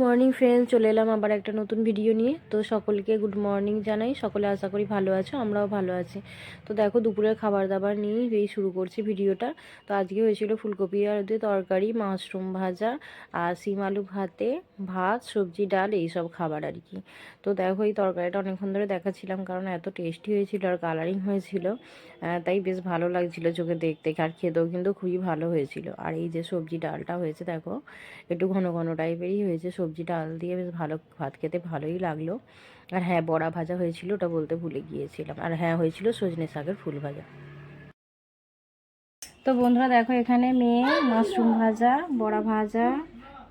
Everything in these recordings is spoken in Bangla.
মর্নিং ফ্রেন্ড চলে এলাম আবার একটা নতুন ভিডিও নিয়ে। তো সকলকে গুড মর্নিং জানাই। সকলে আশা করি ভালো আছো, আমরাও ভালো আছি। তো দেখো, দুপুরের খাবার দাবার নিয়েই শুরু করছি ভিডিওটা। তো আজকে হয়েছিল ফুলকপি আর দিয়ে তরকারি, মাশরুম ভাজা আর সিম আলু ভাতে ভাত, সবজি, ডাল, এইসব খাবার আর কি। তো দেখো, এই তরকারিটা অনেকক্ষণ ধরে দেখাচ্ছিলাম কারণ এত টেস্টি হয়েছিল আর কালারিং হয়েছিল। তাই বেশ ভালো লাগছিল চোখে দেখতে আর খেতেও কিন্তু খুবই ভালো হয়েছিল। আর এই যে সবজি, ডালটা হয়েছে, দেখো, একটু ঘন ঘন টাইপেরই হয়েছে সবজি। ডাল দিয়ে বেশ ভালো, ভাত খেতে ভালোই লাগল। আর হ্যাঁ বড়া ভাজা হয়েছিল, ওটা বলতে ভুলে গিয়েছিলাম। আর হ্যাঁ হয়েছিল সজনে শাকের ফুল ভাজা। তো বন্ধুরা, দেখো এখানে মেয়ে, মাশরুম ভাজা, বড়া ভাজা,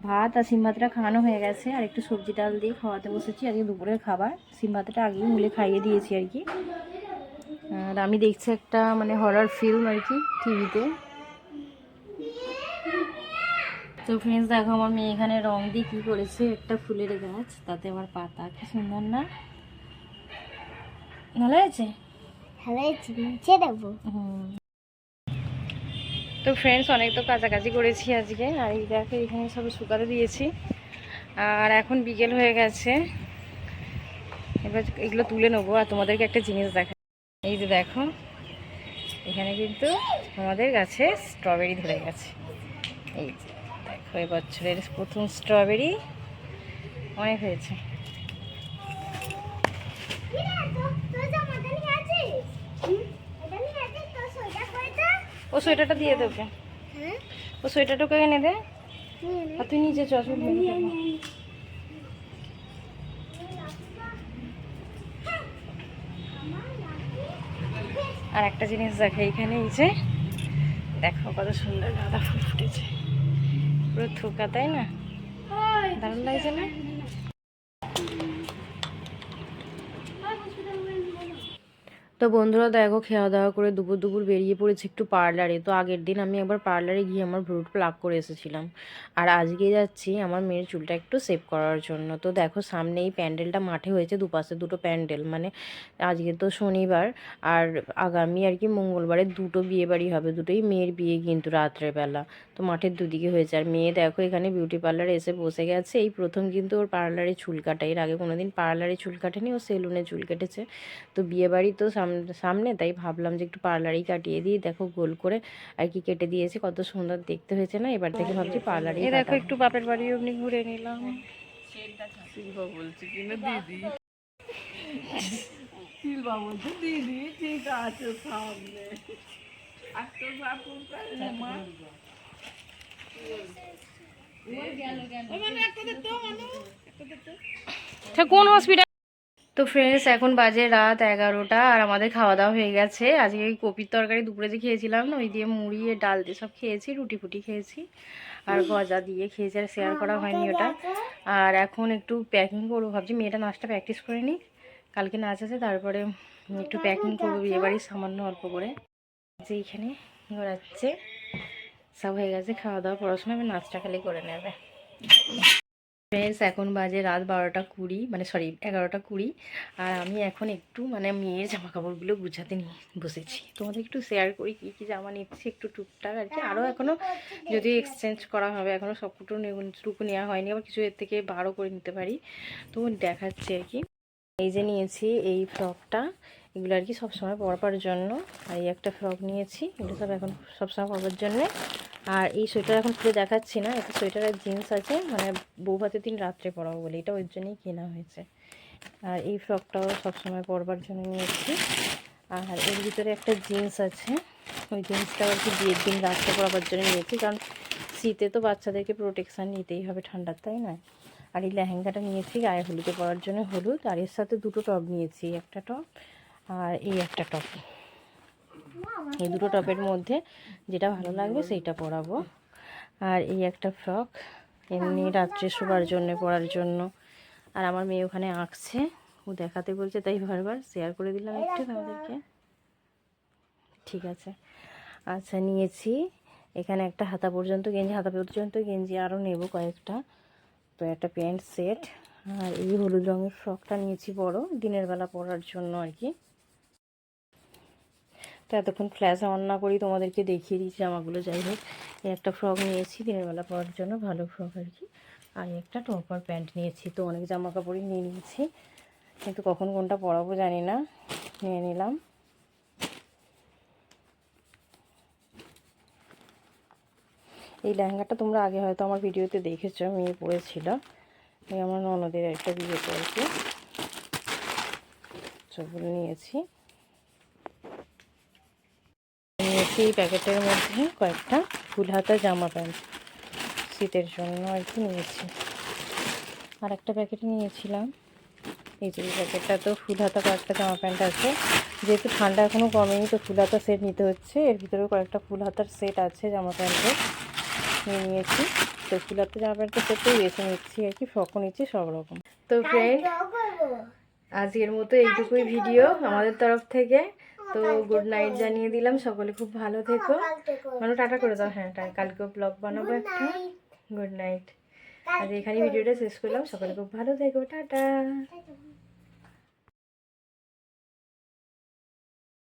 ভাত আর সিম ভাতটা খাওয়ানো হয়ে গেছে। আর একটু সবজি ডাল দিয়ে খাওয়াতে বসেছি আজকে দুপুরের খাবার। সিম ভাতটা আগেই মুলে খাইয়ে দিয়েছি আর কি। আর আমি দেখছি একটা মানে হরার ফিল্ম আর কি টিভিতে তো ফ্রেন্ডস দেখো আমার মেয়ে এখানে রং দিয়ে কী করেছে? একটা ফুলের গাছ তাতে আমার পাতা। কি সুন্দর না? ভালো হয়েছে? ভালো হয়েছে দেবো। তো ফ্রেন্ডস অনেক তো কাছাকাছি করেছি আজকে। আর এই দেখো এখানে সব শুকাতে দিয়েছি। আর এখন বিকেল হয়ে গেছে। এবার এগুলো তুলে নেব আর তোমাদেরকে একটা জিনিস দেখা এই যে দেখো এখানে কিন্তু আমাদের গাছে স্ট্রবেরি ধরে গেছে। এই যে। দেখো এই বছরের প্রথম স্ট্রবেরি অনেক হয়েছে। ও সোয়েটারটা দিয়ে দেবে ও সোয়েটারটাকে এনে দে। আর তুই নিজে চশমা আর একটা জিনিস দেখো এইখানে এই যে দেখো কত সুন্দর গাঁদা ফুল ফুটেছে। পুরো থোকা তাই না? দারুণ লাগছে না? তো বন্ধুরা দেখো খাওয়া দাওয়া করে দুপুর দুপুর বেরিয়ে পড়েছি একটু পার্লারে। তো আগের দিন আমি একবার পার্লারে গিয়ে আমার ভ্রুট প্লাক করে এসেছিলাম। আর আজকে যাচ্ছি আমার মেয়ের চুলটা একটু সেভ করার জন্য। তো দেখো, সামনে এই প্যান্ডেলটা মাঠে হয়েছে, দুপাশে দুটো প্যান্ডেল। মানে আজকে তো শনিবার, আর আগামী আর কি মঙ্গলবারে দুটো বিয়ে বাড়ি হবে, দুটোই মেয়ের বিয়ে কিন্তু রাত্রেবেলা। তো মাঠের দুদিকে হয়েছে। আর মেয়ে দেখো, এখানে বিউটি পার্লারে এসে বসে গেছে। এই প্রথম কিন্তু ওর পার্লারে চুল কাটা। এর আগে কোনোদিন পার্লারে চুল কাটেনি, ও সেলুনে চুল কেটেছে। তো বিয়ে বাড়ি তো সামনে সামনে তাই ভাবলাম যে একটু পার্লারেই কাটিয়ে দিই। দেখো গোল করে আর কি কেটে দিয়েছে কত সুন্দর দেখতে হয়েছে না? এবার থেকে ভাবছি পার্লারেই দেখো। একটু বাপের বাড়ি অমনি ঘুরে নিলাম। শিল্পা বলছে কিনা দিদি? শিল্পা বলছে দিদি ঠিক আছে সামনে। আর তো বাপুর মা কোন হসপিটাল তো ফ্রেন্ডস এখন বাজে রাত এগারোটা আর আমাদের খাওয়া দাওয়া হয়ে গেছে। আজকে ওই কপির তরকারি দুপুরে যে খেয়েছিলাম না, ওই দিয়ে মুড়ি ডাল দিয়ে সব খেয়েছি, রুটি ফুটি খেয়েছি, আর গজা দিয়ে খেয়েছি, আর শেয়ার করা হয়নি ওটা। আর এখন একটু প্যাকিং করব, ভাবছি মেয়েটা নাচটা প্র্যাকটিস করে নিই কালকে নাচ আছে, তারপরে একটু প্যাকিং করব, বিয়ে বাড়ির সামান্য অল্প করে। যে এইখানে ঘোরাচ্ছে, সব হয়ে গেছে খাওয়া দাওয়া পড়াশোনা আমি নাচটা খালি করে নেবে। ফ্রেন্ডস এখন বাজে রাত বারোটা কুড়ি মানে সরি এগারোটা কুড়ি। আর আমি এখন একটু মানে মেয়ের জামা কাপড়গুলো গুছাতে নিয়ে বসেছি। তোমাদের একটু শেয়ার করি, কী কী জামা নিচ্ছি একটু টুকটাক আর কি। আরও এখনও যদি এক্সচেঞ্জ করা হবে এখনও সবটুকু টুকু নেওয়া হয়নি, আবার কিছু এর থেকে বারো করে নিতে পারি। তো দেখাচ্ছি আর কি। এই যে নিয়েছি এই ফ্রকটা এগুলো আর কি সবসময় পরবার জন্য। আর এই একটা ফ্রক নিয়েছি, এগুলো সব এখন সবসময় পরবার জন্যে। আর এই সোয়েটার এখন খুলে দেখাচ্ছি না, এটা সোয়েটার আর জিন্স আছে মানে বৌভাতের দিন রাত্রে পরাবো বলে, এটা ওই জন্যই কেনা হয়েছে। আর এই ফ্রকটাও সবসময় পরবার জন্য নিয়েছি আর এর ভিতরে একটা জিন্স আছে, ওই জিন্সটাও আর কি বিয়ের দিন রাত্রে পরাবার জন্য নিয়েছি কারণ শীতে তো বাচ্চাদেরকে প্রোটেকশান নিতেই হবে ঠান্ডার, তাই না? আর এই লেহেঙ্গাটা নিয়েছি, গায়ে হলুদে পরার জন্য হলুদ, আর এর সাথে দুটো টপ নিয়েছি, একটা টপ আর এই একটা টপ এই দুটো টপের মধ্যে যেটা ভালো লাগবে সেইটা পরাবো। আর এই একটা ফ্রক, এমনি রাত্রে শোবার জন্য, পরার জন্য। আর আমার মেয়ে ওখানে আঁকছে, ও দেখাতে বলছে, তাই বারবার শেয়ার করে দিলাম একটু তোমাদেরকে। ঠিক আছে। আচ্ছা নিয়েছি। এখানে একটা হাতা পর্যন্ত গেঞ্জি, হাতা পর্যন্ত গেঞ্জি আরও নেব কয়েকটা। তো একটা প্যান্ট সেট। আর এই হলুদ রঙের ফ্রকটা নিয়েছি বড়, দিনের বেলা পরার জন্য আর কি। তো এতক্ষণ ফ্ল্যাশ অন না করি তোমাদেরকে দেখিয়ে দিয়েছি জামাগুলো, যাই হোক। একটা ফ্রক নিয়েছি, দিনের বেলা পরার জন্য ভালো ফ্রক আর কি। আর একটা টপার প্যান্ট নিয়েছি, তো অনেক জামা কাপড়ই নিয়ে নিয়েছি। কিন্তু কখন কোনটা পরাবো জানি না, নিয়ে নিলাম। এই লেহেঙ্গাটা তোমরা আগে হয়তো আমার ভিডিওতে দেখেছ মেয়ে পরেছিল। এই আমার ননদের একটা বিয়ে করেছে সবগুলো নিয়েছি। এই প্যাকেটের মধ্যে কয়েকটা ফুল হাতা জামা প্যান্ট শীতের জন্য আর কি নিয়েছি। আর একটা প্যাকেট নিয়েছিলাম। এই যে প্যাকেটটা তো ফুল হাতা কয়েকটা জামা প্যান্ট আছে। যেহেতু ঠান্ডা এখনও কমেনি তো ফুল হাতা সেট নিতে হচ্ছে। এর ভিতরেও কয়েকটা ফুল হাতার সেট আছে জামা প্যান্টের। নিয়ে নিয়েছি। তো ফুল হাতা জামা প্যান্টের সেটটাই বেছে নিচ্ছি আর কি ফ্রকও নিচ্ছি সব রকম। তো ফ্রেন্ড আজকের মতো এইটুকুই ভিডিও আমাদের তরফ থেকে। তো গুড নাইট জানিয়ে দিলাম। সকলে খুব ভালো থেকো। মানে টাটা করে দাও। হ্যাঁ কালকেও ব্লগ বানাবো একটা। গুড নাইট আর এখানে ভিডিওটা শেষ করলাম। সকলে খুব ভালো থেকো। টাটা।